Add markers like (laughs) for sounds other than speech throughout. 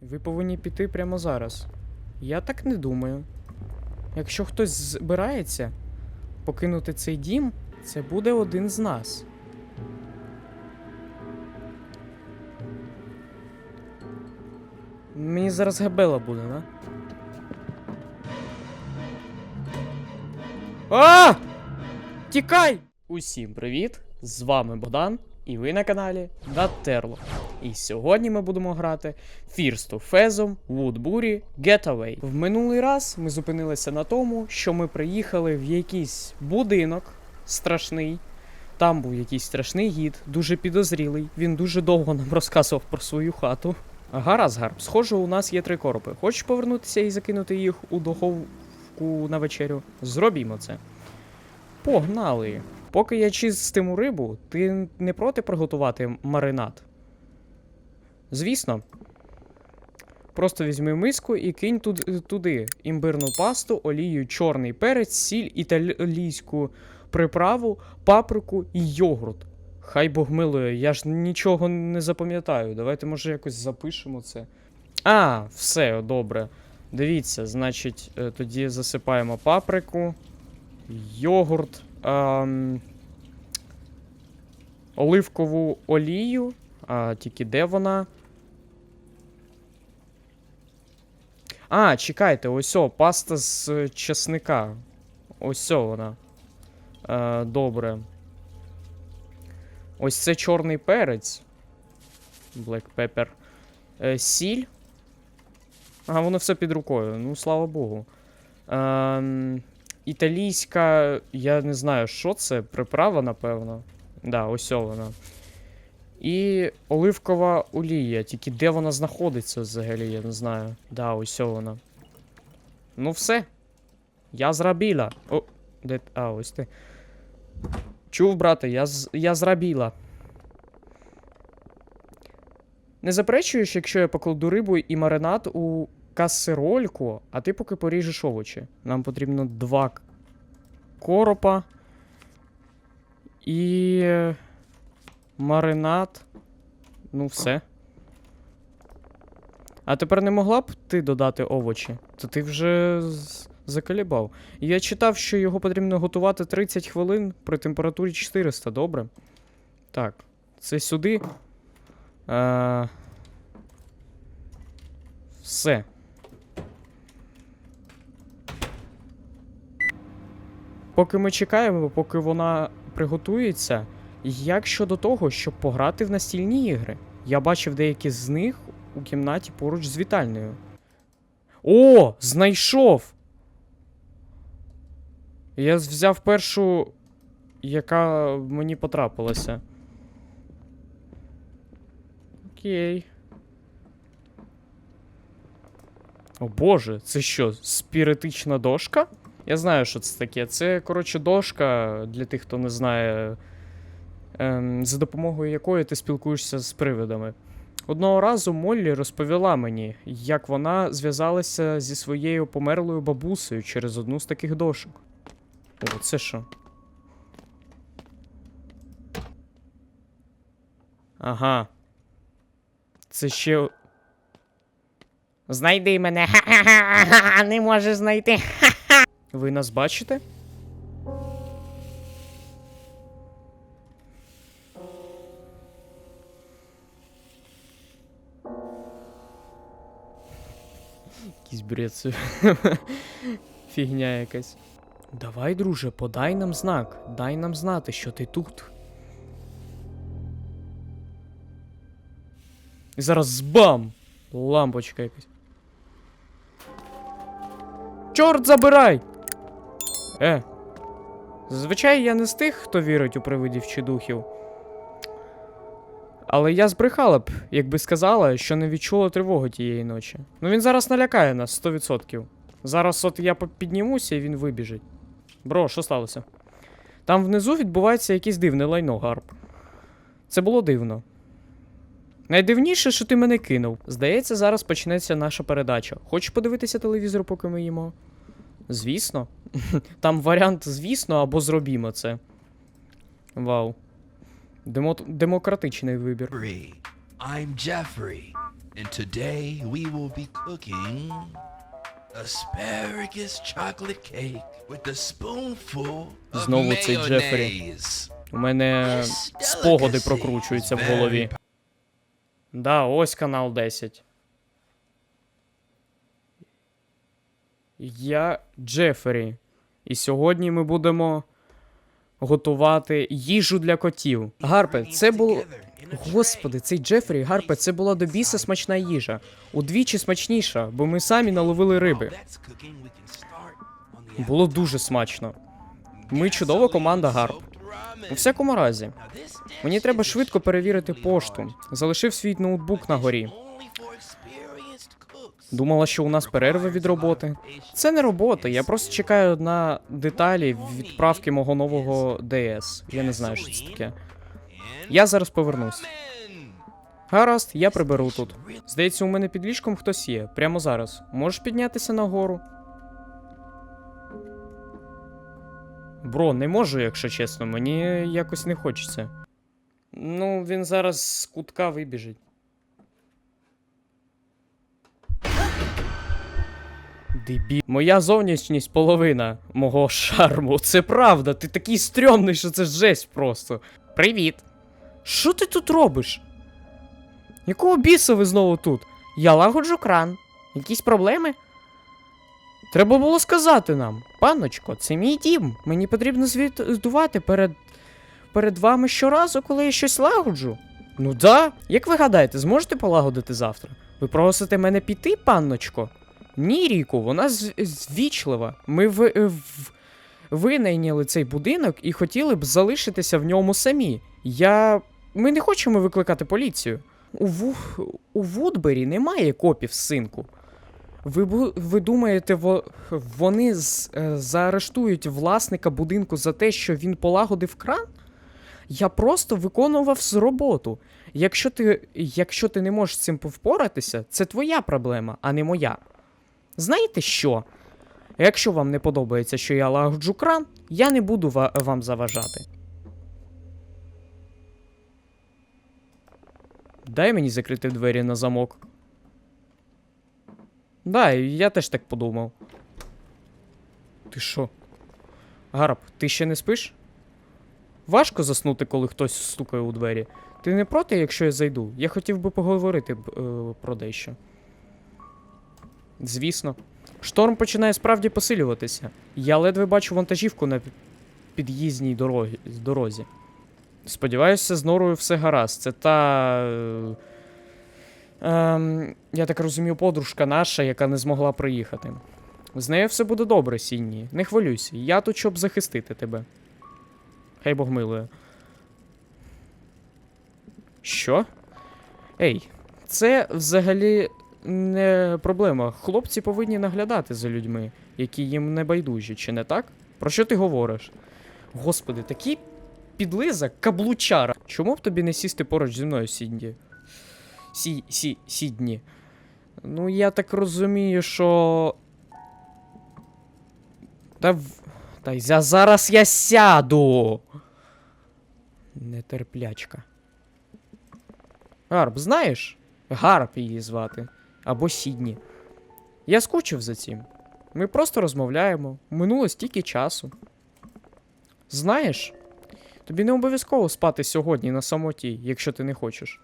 Ви повинні піти прямо зараз. Я так не думаю. Якщо хтось збирається покинути цей дім, це буде один з нас. Мені зараз габела буде, да? А! Тікай! Усім привіт! З вами Богдан, і ви на каналі Датерло. І сьогодні ми будемо грати Фірсту Фезом Woodbury Getaway. В минулий раз ми зупинилися на тому, що ми приїхали в якийсь будинок страшний. Там був якийсь страшний гід, дуже підозрілий. Він дуже довго нам розказував про свою хату. Гаразд, гарб, схоже, у нас є три коропи. Хочеш повернутися і закинути їх у духовку на вечерю? Зробімо це. Погнали. Поки я чистиму рибу, ти не проти приготувати маринад? Звісно. Просто візьми миску і кинь туд- туди імбирну пасту, олію, чорний перець, сіль, італійську приправу, паприку і йогурт. Хай Бог милує, я ж нічого не запам'ятаю. Давайте, може, якось запишемо це. А, все, добре. Дивіться, значить, е, тоді засипаємо паприку, йогурт, ем, оливкову олію. А, тільки де вона? А, чекайте, ось о, паста з е, чесника. Ось о вона. Е, добре. Ось це чорний перець. Black pepper. Е, сіль. А, воно все під рукою. Ну, слава Богу. Ем, італійська. Я не знаю, що це. Приправа, напевно. Да, ось вона. І оливкова олія. Тільки де вона знаходиться взагалі, я не знаю. Да, ось вона. Ну, все. Я зробила. О, де. А, ось ти. Чув, брате, я, я зробила. Не заперечуєш, якщо я покладу рибу і маринад у касерольку, а ти поки поріжеш овочі. Нам потрібно два коропа і маринад. Ну, все. А тепер не могла б ти додати овочі? То ти вже з- заколібав. Я читав, що його потрібно готувати 30 хвилин при температурі 400, добре? Так, це сюди. Е... Все. Поки ми чекаємо, поки вона приготується, як щодо того, щоб пограти в настільні ігри? Я бачив деякі з них у кімнаті поруч з вітальною. О, знайшов! Я взяв першу, яка мені потрапилася. Окей. О боже, це що, спіритична дошка? Я знаю, що це таке. Це, коротше, дошка для тих, хто не знає, ем, за допомогою якої ти спілкуєшся з привидами. Одного разу Моллі розповіла мені, як вона зв'язалася зі своєю померлою бабусею через одну з таких дошок. О, це що? Ага. Це ще. Знайди мене. Ха-ха-ха, (laughs) не можеш знайти. Ха-ха. (laughs) Ви нас бачите? Якийсь бред. (laughs) Фігня якась. Давай, друже, подай нам знак. Дай нам знати, що ти тут. І зараз збам! Лампочка якась. Чорт забирай! Е. Зазвичай я не з тих, хто вірить у привидів чи духів. Але я збрехала б, якби сказала, що не відчула тривоги тієї ночі. Ну він зараз налякає нас 100%. Зараз от я піднімуся і він вибіжить. Бро, що сталося? Там внизу відбувається якесь дивне лайно, Гарп. Це було дивно. Найдивніше, що ти мене кинув. Здається, зараз почнеться наша передача. Хочеш подивитися телевізор, поки ми їмо? Звісно. (laughs) Там варіант, звісно, або зробімо це. Вау. Демо... Демократичний вибір. I'm Jeffrey. And today we will be cooking asparagus chocolate cake with a spoonful of Знову цей Джефрі. У мене спогади прокручуються в голові. Да, ось канал 10. Я Джефері. І сьогодні ми будемо готувати їжу для котів. Гарпе, це було. Господи, цей Джефрі, Гарпе, це була до біса смачна їжа. Удвічі смачніша, бо ми самі наловили риби. Було дуже смачно. Ми чудова команда Гарп. У всякому разі, мені треба швидко перевірити пошту. Залишив свій ноутбук на горі. Думала, що у нас перерва від роботи. Це не робота, я просто чекаю на деталі відправки мого нового DS. Я не знаю, що це таке. Я зараз повернусь. Гаразд, я приберу тут. Здається, у мене під ліжком хтось є. Прямо зараз. Можеш піднятися нагору? Бро, не можу, якщо чесно, мені якось не хочеться. Ну, він зараз з кутка вибіжить. Дебі. Моя зовнішність половина мого шарму. Це правда. Ти такий стрьомний, що це жесть просто. Привіт. Що ти тут робиш? Якого біса ви знову тут? Я лагоджу кран. Якісь проблеми? Треба було сказати нам. Панночко, це мій дім. Мені потрібно звітувати перед. перед вами щоразу, коли я щось лагоджу. Ну да. Як ви гадаєте, зможете полагодити завтра? Ви просите мене піти, панночко? Ні, Ріку, вона звічлива. Ми в, е, в, винайняли цей будинок і хотіли б залишитися в ньому самі. Я. Ми не хочемо викликати поліцію. У, Ву... у Вудбері немає копів, синку. Ви, ви думаєте, во... вони з... е, заарештують власника будинку за те, що він полагодив кран? Я просто виконував з роботу. Якщо ти, якщо ти не можеш з цим впоратися, це твоя проблема, а не моя. Знаєте що? Якщо вам не подобається, що я лагоджу кран, я не буду ва- вам заважати. Дай мені закрити двері на замок. Да, я теж так подумав. Ти що? Гарб, ти ще не спиш? Важко заснути, коли хтось стукає у двері. Ти не проти, якщо я зайду? Я хотів би поговорити е, про дещо. Звісно. Шторм починає справді посилюватися. Я ледве бачу вантажівку на пі- під'їзній дорозі. Сподіваюся, з норою все гаразд. Це та. е, Ем, я так розумію, подружка наша, яка не змогла приїхати. З нею все буде добре, Сінні. Не хвилюйся, я тут, щоб захистити тебе. Хай Бог милує. Що? Ей, це взагалі не проблема. Хлопці повинні наглядати за людьми, які їм не байдужі, чи не так? Про що ти говориш? Господи, такий підлиза, каблучара. Чому б тобі не сісти поруч зі мною, Сінді? Сі, сі, Сідні. Ну, я так розумію, що. Та в... Та й за зараз я сяду. Нетерплячка. Гарб, знаєш? Гарб її звати. Або Сідні. Я скучив за цим. Ми просто розмовляємо. Минуло стільки часу. Знаєш, тобі не обов'язково спати сьогодні на самоті, якщо ти не хочеш.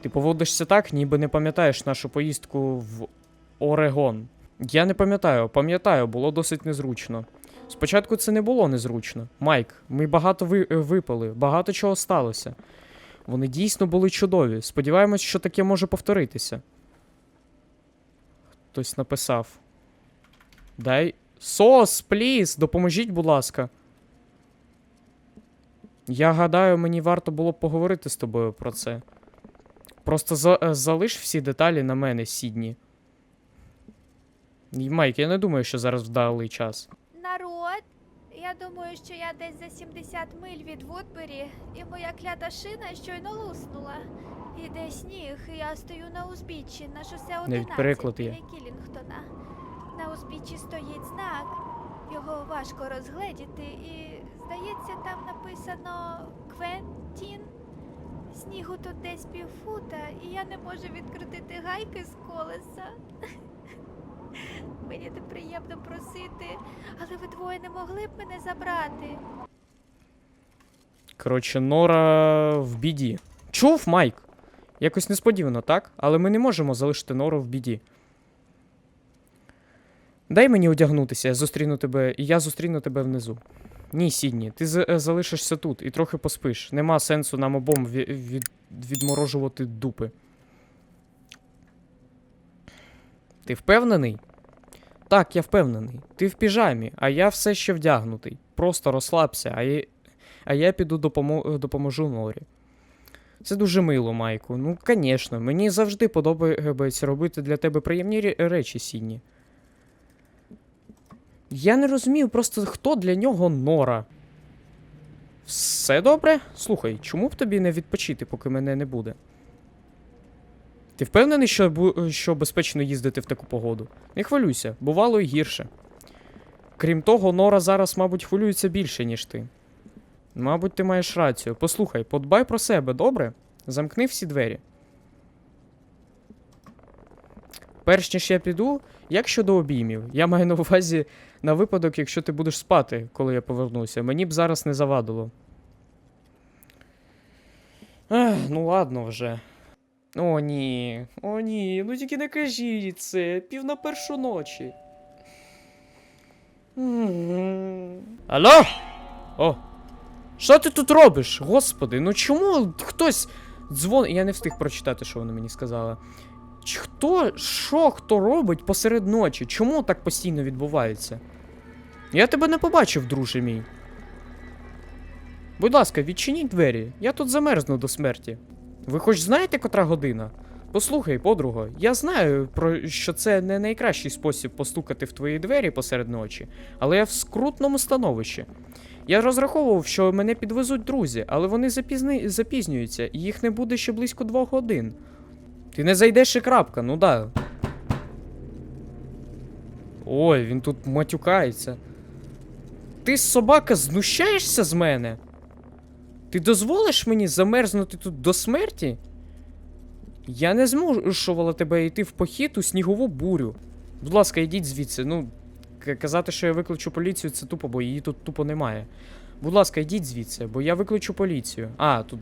Ти поводишся так, ніби не пам'ятаєш нашу поїздку в Орегон. Я не пам'ятаю, пам'ятаю, було досить незручно. Спочатку це не було незручно. Майк, ми багато ви- е, випили, багато чого сталося. Вони дійсно були чудові. Сподіваємось, що таке може повторитися. Хтось написав. Дай. Сос, пліз, допоможіть, будь ласка. Я гадаю, мені варто було поговорити з тобою про це. Просто за- е, залиш всі деталі на мене, Сідні. Майк, я не думаю, що зараз вдалий час. Народ, я думаю, що я десь за 70 миль від Вудбері, і моя клята шина щойно луснула. Іде сніг, і я стою на узбіччі на шосе 11 переклад є. біля Кілінгтона. На узбіччі стоїть знак. Його важко розгледіти, і здається, там написано Квентін. Снігу тут десь півфута, і я не можу відкрутити гайки з колеса. Мені неприємно просити, але ви двоє не могли б мене забрати. Коротше, Нора в біді. Чув, Майк? Якось несподівано, так? Але ми не можемо залишити Нору в біді. Дай мені одягнутися, я зустріну тебе, і я зустріну тебе внизу. Ні, Сідні, ти е, залишишся тут і трохи поспиш. Нема сенсу нам обом ві- від- відморожувати дупи. Ти впевнений? Так, я впевнений. Ти в піжамі, а я все ще вдягнутий. Просто розслабся, а я, а я піду допомо- допоможу Норі. Це дуже мило, Майку. Ну, звісно, мені завжди подобається робити для тебе приємні речі, Сідні. Я не розумію просто, хто для нього Нора. Все добре? Слухай, чому б тобі не відпочити, поки мене не буде? Ти впевнений, що, що безпечно їздити в таку погоду? Не хвилюйся, бувало і гірше. Крім того, Нора зараз, мабуть, хвилюється більше, ніж ти. Мабуть, ти маєш рацію. Послухай, подбай про себе, добре? Замкни всі двері. Перш ніж я піду, як щодо обіймів? Я маю на увазі на випадок, якщо ти будеш спати, коли я повернуся. Мені б зараз не завадило. Ех, ну ладно вже. О, ні. О, ні. Ну тільки не кажіть це. Пів на першу ночі. Алло? О. Що ти тут робиш? Господи, ну чому хтось дзвонить. Я не встиг прочитати, що вони мені сказали. Ч- Хто, що хто робить посеред ночі? Чому так постійно відбувається? Я тебе не побачив, друже мій. Будь ласка, відчиніть двері. Я тут замерзну до смерті. Ви хоч знаєте, котра година? Послухай, подруго, я знаю, про що це не найкращий спосіб постукати в твої двері посеред ночі, але я в скрутному становищі. Я розраховував, що мене підвезуть друзі, але вони запізни... запізнюються, і їх не буде ще близько двох годин. Ти не зайдеш і крапка, ну да. Ой, він тут матюкається. Ти, собака, знущаєшся з мене? Ти дозволиш мені замерзнути тут до смерті? Я не змушувала тебе йти в похід у снігову бурю. Будь ласка, йдіть звідси. Ну, казати, що я викличу поліцію, це тупо, бо її тут тупо немає. Будь ласка, йдіть звідси, бо я викличу поліцію. А, тут.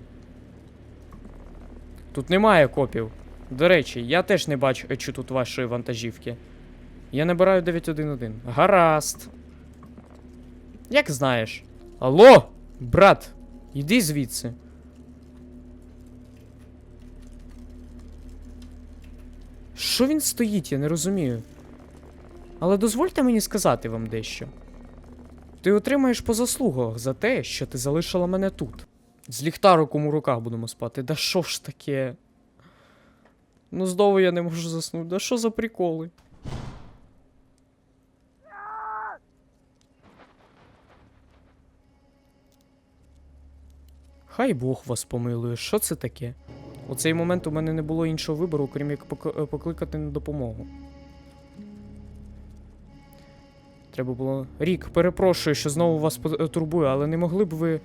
Тут немає копів. До речі, я теж не бачу тут вашої вантажівки. Я набираю 911. Гаразд. Як знаєш. Алло, брат, іди звідси. Що він стоїть, я не розумію. Але дозвольте мені сказати вам дещо. Ти отримаєш по заслугах за те, що ти залишила мене тут. З ліхтариком у руках будемо спати. Да що ж таке? Ну знову я не можу заснути. Да що за приколи? Хай Бог вас помилує, що це таке? У цей момент у мене не було іншого вибору, крім як покликати на допомогу. Треба було. Рік, перепрошую, що знову вас турбую, але не могли б ви.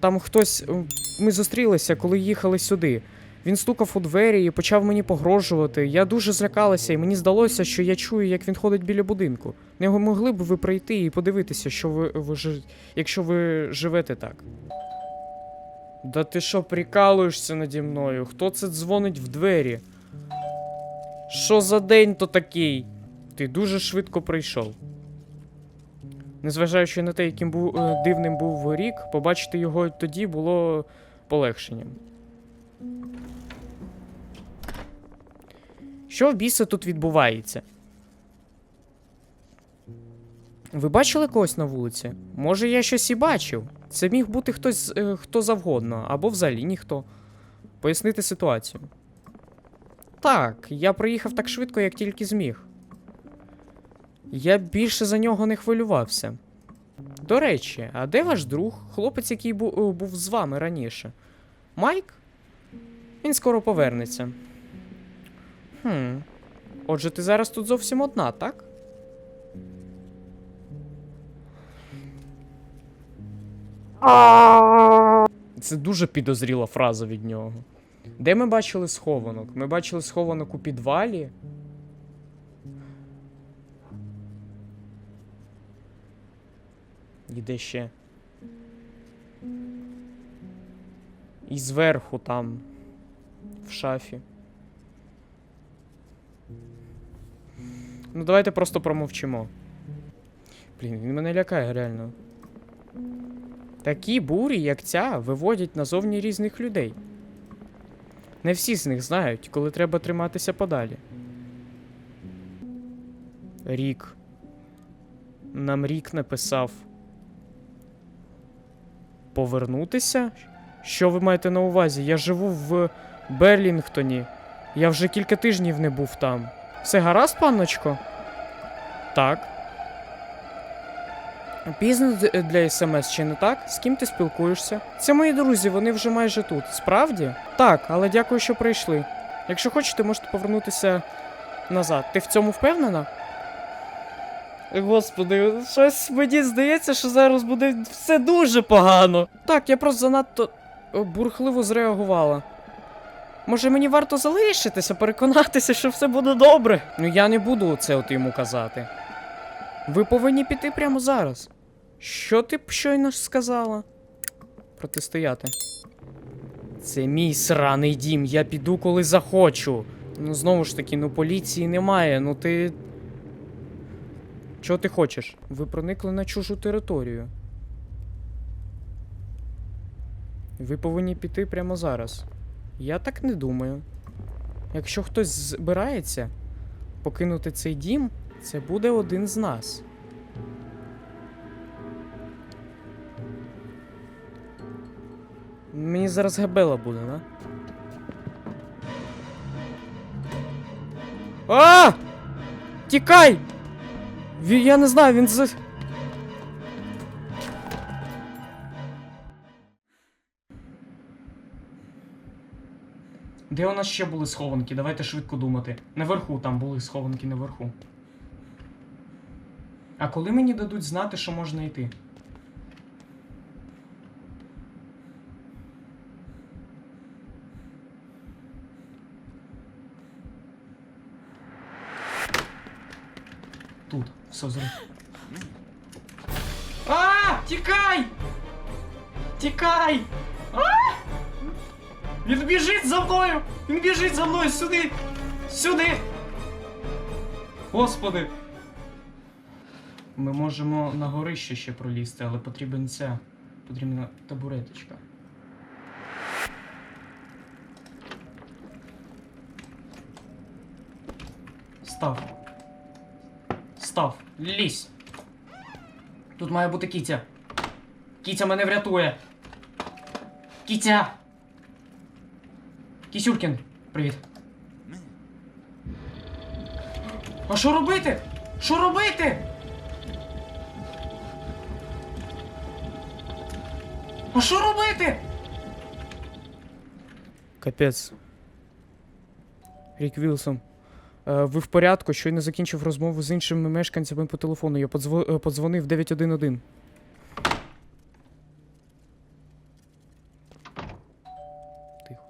Там хтось. е, Ми зустрілися, коли їхали сюди. Він стукав у двері і почав мені погрожувати. Я дуже злякалася, і мені здалося, що я чую, як він ходить біля будинку. Не могли б ви прийти і подивитися, що ви, ви жи- якщо ви живете так. Да ти що прикалуєшся наді мною? Хто це дзвонить в двері? Що за день то такий? Ти дуже швидко прийшов. Незважаючи на те, яким був е, дивним був рік, побачити його тоді було полегшенням. Що в біса тут відбувається? Ви бачили когось на вулиці? Може, я щось і бачив. Це міг бути хтось е, хто завгодно, або взагалі ніхто. Пояснити ситуацію. Так, я приїхав так швидко, як тільки зміг. Я більше за нього не хвилювався. До речі, а де ваш друг, хлопець, який бу- е, був з вами раніше? Майк? Він скоро повернеться. Хм. Отже, ти зараз тут зовсім одна, так? Це дуже підозріла фраза від нього. Де ми бачили схованок? Ми бачили схованок у підвалі. І ще? І зверху там. В шафі. Ну, давайте просто промовчимо. Блін, він мене лякає, реально. Такі бурі, як ця, виводять назовні різних людей. Не всі з них знають, коли треба триматися подалі. Рік. Нам рік написав. Повернутися? Що ви маєте на увазі? Я живу в Берлінгтоні. Я вже кілька тижнів не був там. Все гаразд, панночко? Так. Пізно для смс, чи не так? З ким ти спілкуєшся? Це мої друзі, вони вже майже тут. Справді? Так, але дякую, що прийшли. Якщо хочете, можете повернутися назад. Ти в цьому впевнена? Господи, щось мені здається, що зараз буде все дуже погано. Так, я просто занадто бурхливо зреагувала. Може, мені варто залишитися, переконатися, що все буде добре. Ну я не буду це от йому казати. Ви повинні піти прямо зараз. Що ти б щойно ж сказала? Протистояти. Це мій сраний дім, я піду, коли захочу. Ну, знову ж таки, ну поліції немає, ну ти. Чого ти хочеш? Ви проникли на чужу територію. Ви повинні піти прямо зараз. Я так не думаю. Якщо хтось збирається покинути цей дім, це буде один з нас. Мені зараз габела буде, да? А! Тікай! Я не знаю, він з. Де у нас ще були схованки? Давайте швидко думати. Наверху там були схованки наверху. А коли мені дадуть знати, що можна йти? Тут, все зря. А! Тікай! Тікай! А! Він біжить за мною! Він біжить за мною сюди! Сюди! Господи! Ми можемо на горище ще пролізти, але потрібен ця. Потрібна табуреточка. Став. Став. Лізь. Тут має бути кітя. Кітя мене врятує. Кітя! Кісюркін, привіт. А що робити? Що робити? А що робити? Капець. Рік Вілсон. Е, ви в порядку? Щойно закінчив розмову з іншими мешканцями по телефону. Я е, подзвонив 911. Тихо.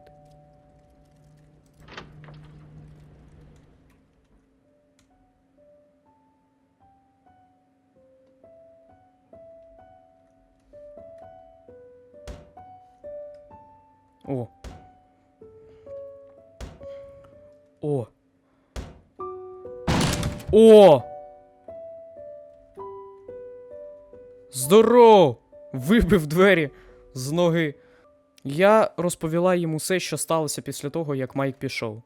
О. О! Здоров! Вибив двері з ноги. Я розповіла йому все, що сталося після того, як Майк пішов.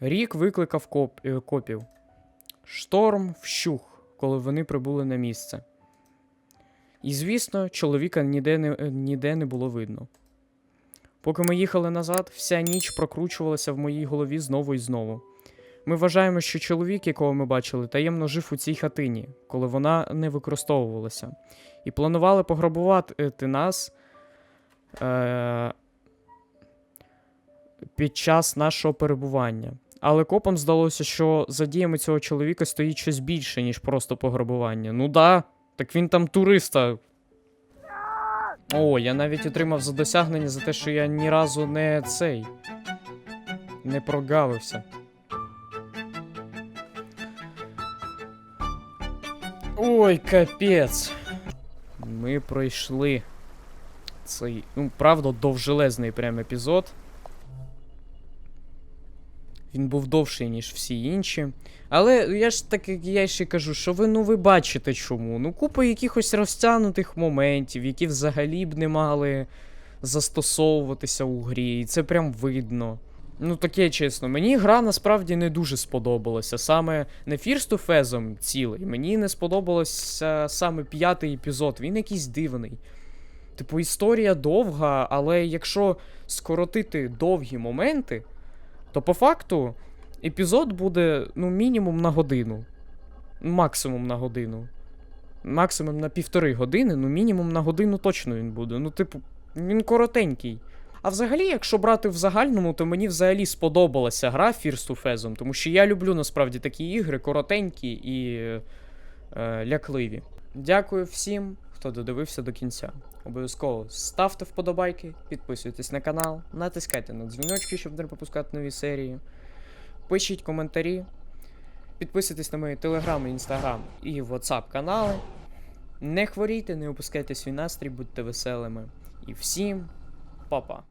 Рік викликав коп... е, копів. Шторм вщух, коли вони прибули на місце. І, звісно, чоловіка ніде не, е, ніде не було видно. Поки ми їхали назад, вся ніч прокручувалася в моїй голові знову і знову. Ми вважаємо, що чоловік, якого ми бачили, таємно жив у цій хатині, коли вона не використовувалася, і планували пограбувати нас е- під час нашого перебування. Але копам здалося, що за діями цього чоловіка стоїть щось більше, ніж просто пограбування. Ну да, так він там туриста. О, я навіть отримав за досягнення за те, що я ні разу не цей. Не прогавився. Ой, капець. Ми пройшли цей, ну, правда, довжелезний прям епізод. Він був довший, ніж всі інші. Але я ж так, я ще кажу, що ви ну ви бачите чому. Ну, купа якихось розтягнутих моментів, які взагалі б не мали застосовуватися у грі. І це прям видно. Ну, таке чесно, мені гра насправді не дуже сподобалася. Саме не to Fezом цілий. Мені не сподобалося саме п'ятий епізод. Він якийсь дивний. Типу, історія довга, але якщо скоротити довгі моменти, то по факту епізод буде ну, мінімум на годину. Максимум на годину. Максимум на півтори години, ну мінімум на годину точно він буде. Ну, типу, він коротенький. А взагалі, якщо брати в загальному, то мені взагалі сподобалася гра to Fezом, тому що я люблю насправді такі ігри, коротенькі і е, лякливі. Дякую всім, хто додивився до кінця. Обов'язково ставте вподобайки, підписуйтесь на канал, натискайте на дзвіночки, щоб не пропускати нові серії. Пишіть коментарі, підписуйтесь на мої телеграм, інстаграм і ватсап канали. Не хворійте, не опускайте свій настрій, будьте веселими. І всім па-па.